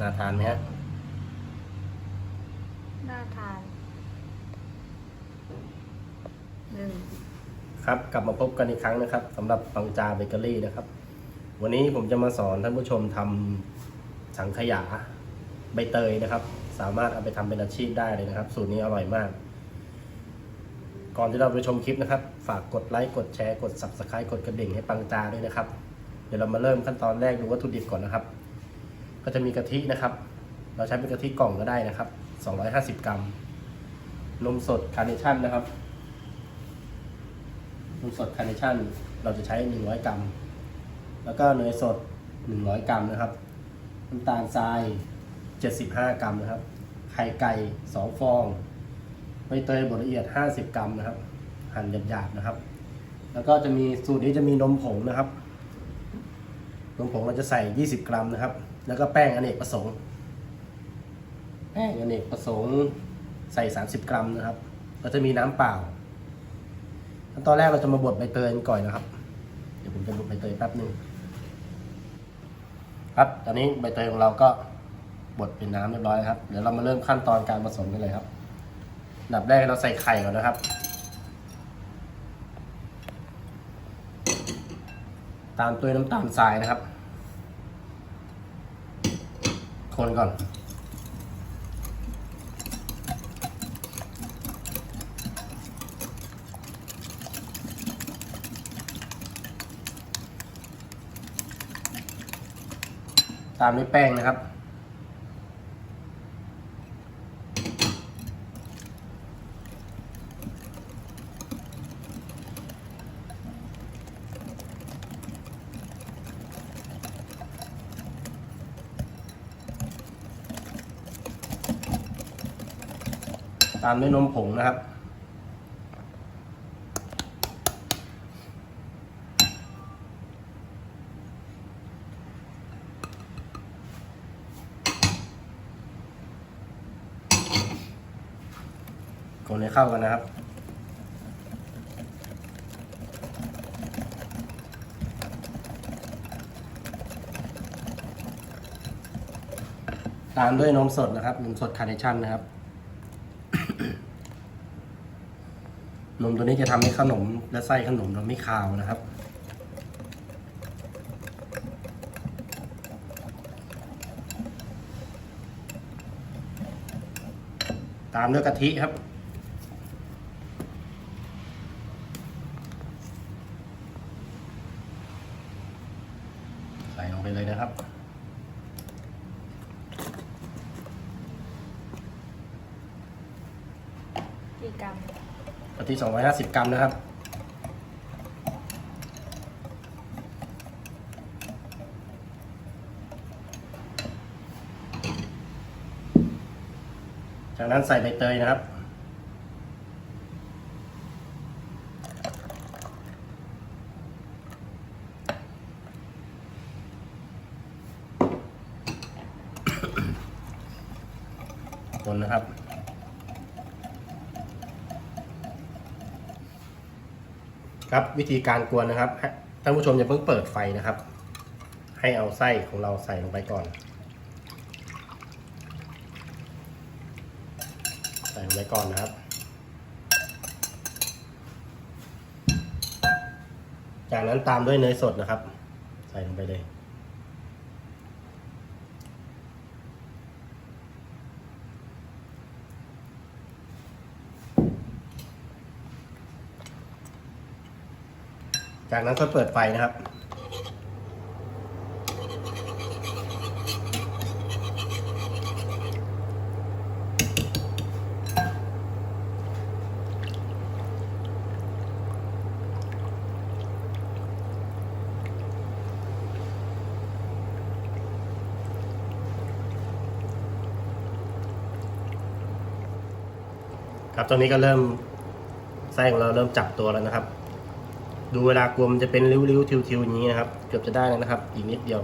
น่าทานไหมฮะน่าทานหนึ่งครับกลับมาพบกันอีกครั้งนะครับสำหรับปังจาเบเกอรี่นะครับ วันนี้ผมจะมาสอนท่านผู้ชมทำสังขยาใบเตยนะครับ สามารถเอาไปทำเป็นอาชีพได้เลยนะครับ สูตรนี้อร่อยมาก ก่อนที่เราไปชมคลิปนะครับ ฝากกดไลค์กดแชร์กด subscribe กดกระดิ่งให้ปังจาด้วยนะครับ เดี๋ยวเรามาเริ่มขั้นตอนแรกดูวัตถุดิบก่อนนะครับ ก็จะมีกะทินะครับ เราใช้เป็นกะทิกล่องก็ได้นะครับ 250 กรัม นมสดคาร์เนชั่นนะครับ นมสดคาร์เนชั่นเราจะใช้ 100 กรัม แล้วก็เนยสด 100 กรัมนะครับ น้ำตาลทราย 75 กรัมนะครับ ไข่ไก่ 2 ฟอง ใบเตยบดละเอียด 50 กรัมนะครับ หั่นหยาบๆนะครับ แล้วก็จะมีสูตรนี้จะมีนมผงนะครับนมผงเราจะใส่ 20 กรัมนะครับ แล้วก็แป้งอเนกประสงค์ แป้งอเนกประสงค์ใส่ 30 กรัมนะครับก็จะมีน้ำเปล่าขั้นตอนแรกเราจะมาบดใบเตยก่อนนะครับ เดี๋ยวผมจะบดใบเตยแป๊บหนึ่งครับตอนนี้ใบเตยของเราก็บดเป็นน้ำเรียบร้อยครับเดี๋ยวเรามาเริ่มขั้นตอนการผสมกันเลยครับอันดับแรกเราใส่ไข่ก่อนนะครับ ตามด้วน้ำตาลทรายนะครับ คนก่อน ตามด้วยแป้งนะครับามด้วยนมผงนะครับ คนให้เข้ากันนะครับตามด้วยนมสดนะครับนมสดคาร์เนชั่นนะครับ นมตัวนี้จะทำให้ขนมและไส้ขนมเราไม่คาวนะครับ ตามด้วยกะทิครับใส่ลงไปเลยนะครับ กี่กรัมกะทิ250 กรัมนะครับ จากนั้นใส่ใบเตยนะครับ คนนะครับ ครับวิธีการกวนนะครับท่านผู้ชมอย่าเพิ่งเปิดไฟนะครับ ให้เอาไส้ของเราใส่ลงไปก่อน ใส่ลงไปก่อนนะครับ จากนั้นตามด้วยเนยสดนะครับ ใส่ลงไปเลย จากนั้นก็เปิดไฟนะครับ ครับตอนนี้ก็เริ่มไส้ของเราเริ่มจับตัวแล้วนะครับ ดูเวลากลมนจะเป็นริ้วๆทิวๆอย่างนี้นะครับ เกือบจะได้แล้วนะครับ อีกนิดเดียว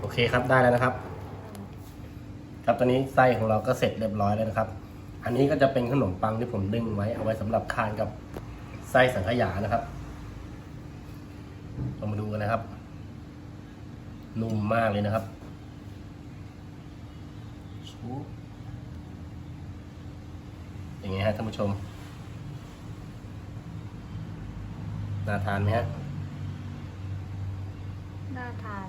โอเคครับได้แล้วนะครับ ครับตอนนี้ไส้ของเราก็เสร็จเรียบร้อยแล้วนะครับ อันนี้ก็จะเป็นขนมปังที่ผมนึ่งไว้เอาไว้สำหรับทานกับไส้สังขยานะครับเรามาดูกันนะครับ นุ่มมากเลยนะครับชุบ อย่างไงฮะท่านผู้ชม น่าทานไหมฮะ น่าทาน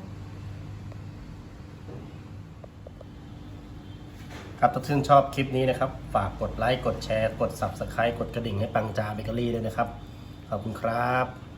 ครับถ้าท่านชอบคลิปนี้นะครับ ฝากกดไลค์ กดแชร์ กด Subscribe กดกระดิ่งให้ปังจาเบเกอรี่ด้วยนะครับ ขอบคุณครับ